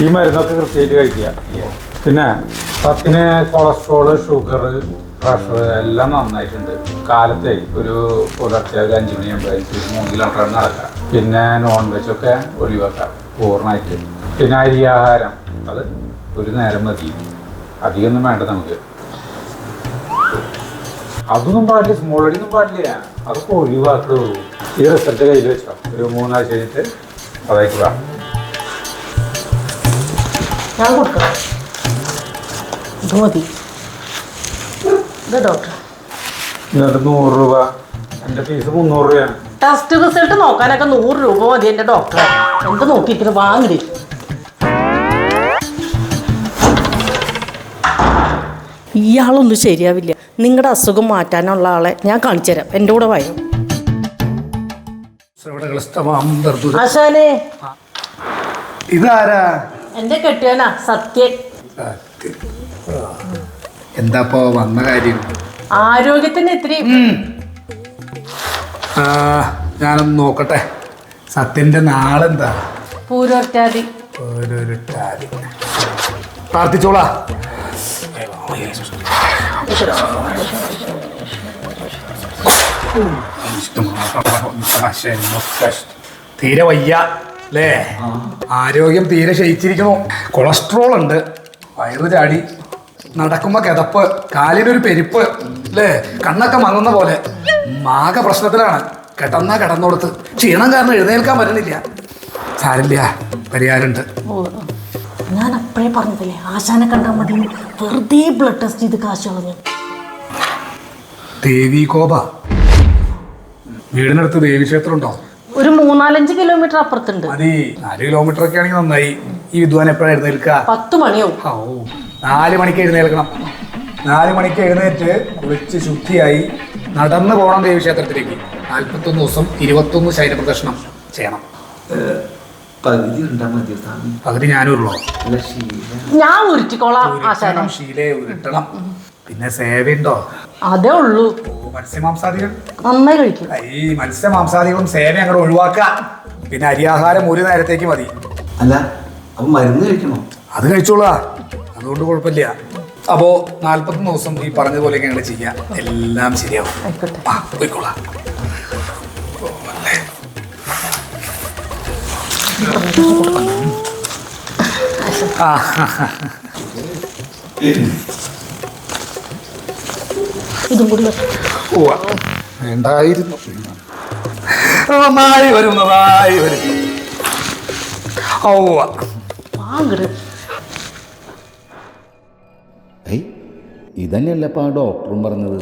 ഈ മരുന്നൊക്കെ കൃത്യമായിട്ട് കഴിക്കുക. പിന്നെ പത്തിന് കൊളസ്ട്രോൾ ഷുഗർ പ്രഷർ എല്ലാം നന്നായിട്ടുണ്ട്. കാലത്തെ ഒരു പുലർച്ചെ ഒരു അഞ്ച് മണിയാകുമ്പോൾ മൂന്ന് കിലോമീറ്റർ നടക്കാം പിന്നെ നോൺ വെജ് ഒക്കെ ഒഴിവാക്കാം പൂർണമായിട്ട്. പിന്നെ അരി ആഹാരം. അത് ഒരു നേരം മതി. അധികമൊന്നും വേണ്ട നമുക്ക്. അതൊന്നും പാടില്ല. സ്മോൾ അടിയൊന്നും പാടില്ല. അതൊക്കെ ഒഴിവാക്കുള്ളൂ ഈ റിസൾട്ട് കയ്യിൽ വെച്ചോ. ഒരു മൂന്നാഴ്ച കഴിഞ്ഞിട്ട് അതയക്കുക ഞാൻ കൊടുക്കാം. ഇത് മതി. ഇത് ഡോക്ടർ. എന്നിട്ട് നൂറ് രൂപ. എന്റെ ഫീസ് മുന്നൂറ് രൂപയാണ്. ടെസ്റ്റ് റിസൾട്ട് നോക്കാനൊക്കെ നൂറ് രൂപ മതി എന്റെ ഡോക്ടർ എന്ത് നോക്കിയിട്ട് വാങ്ങി ഇയാളൊന്നും ശരിയാവില്ല. നിങ്ങളുടെ അസുഖം മാറ്റാനുള്ള ആളെ ഞാൻ കാണിച്ചു തരാം. എന്റെ കൂടെ വായോ? ആശാനെ. ഇതാരാ? എന്റെ കെട്ടിയനാ സത്യൻ എന്താപ്പോ വന്ന കാര്യം ആരോഗ്യത്തിന് ഇത്തിരി ഞാനൊന്ന് നോക്കട്ടെ സത്യന്റെ നാളെന്താ ഓരോരു ടാലി പ്രാർത്ഥിച്ചോളാ തീരെ വയ്യ അല്ലേ ആരോഗ്യം തീരെ ക്ഷയിച്ചിരിക്കണോ കൊളസ്ട്രോൾ ഉണ്ട്. വയറ് ചാടി. നടക്കുമ്പോ കിതപ്പ്. കാലിനൊരു പെരുപ്പ്. അല്ലേ കണ്ണൊക്കെ മങ്ങുന്ന പോലെ. ആകെ പ്രശ്നത്തിലാണ്. കിടന്നാ കിടന്നോടുത്ത്. ക്ഷീണം കാരണം എഴുന്നേൽക്കാൻ പറ്റുന്നില്ല സാരില്ല പരിഹാരമുണ്ട്. ഞാൻ അപ്പോഴേ പറഞ്ഞതല്ലേ ആശാനെ കണ്ടാൽ മതി. വെറുതെ ബ്ലഡ് ടെസ്റ്റ് ചെയ്ത് കാശ് കളഞ്ഞു. ദേവി കോപ വീടിനടുത്ത് ദേവി ക്ഷേത്രം ഉണ്ടോ ഒരു മൂന്നാലഞ്ച് കിലോമീറ്റർ അപ്പുറത്തുണ്ട്. മതി. നാല് കിലോമീറ്റർ ഒക്കെ ആണെങ്കിൽ നന്നായി. ഈ വിദ്വാൻ എപ്പോഴാണ് എഴുന്നേൽക്കുക പത്ത് മണിയോ ഓ നാല് മണിക്ക് എഴുന്നേൽക്കണം. നാല് മണിക്ക് എഴുന്നേറ്റ് കുളിച്ച് ശുദ്ധിയായി നടന്നു പോകണം ദേവീക്ഷേത്രത്തിലേക്ക്. നാൽപ്പത്തൊന്ന് ദിവസം ഇരുപത്തൊന്ന് ശൈലപ്രദർശനം ചെയ്യണം. പകുതി ഉണ്ടാ മതി സ്വാമി? പകുതി അല്ല ശീല. ഞാൻ ഉരുട്ടിക്കോളാം ആശാനെ. ഉരുട്ടണം ശീലേ ഉരുട്ടണം. പിന്നെ സേവയുണ്ടോ? അതേ ഉള്ളൂ. മത്സ്യമാംസാദികൾ? നന്നായി കഴിക്കും. ഈ മത്സ്യമാംസാദികളും സേവ അങ്ങോട്ട് ഒഴിവാക്കുക. പിന്നെ അരിയാഹാരം ഒരു നേരത്തേക്ക് മതി. അല്ല അപ്പൊ മരുന്ന് കഴിക്കണോ? അത് കഴിച്ചോളാ. അതുകൊണ്ട് കുഴപ്പമില്ല. അപ്പോ നാല്പത്തൊന്ന് ദിവസം ഈ പറഞ്ഞതുപോലെയൊക്കെ ഞങ്ങൾ ചെയ്യാം. എല്ലാം ശരിയാവും. ആ പോയിക്കോളാം. ആ, ഇതും കൂടി. വേണ്ടായിരുന്നു. നന്നായി വരും നന്നായി വരും. ഔവ ഇതന്നെയല്ലപ്പാ ഡോക്ടറും പറഞ്ഞത്?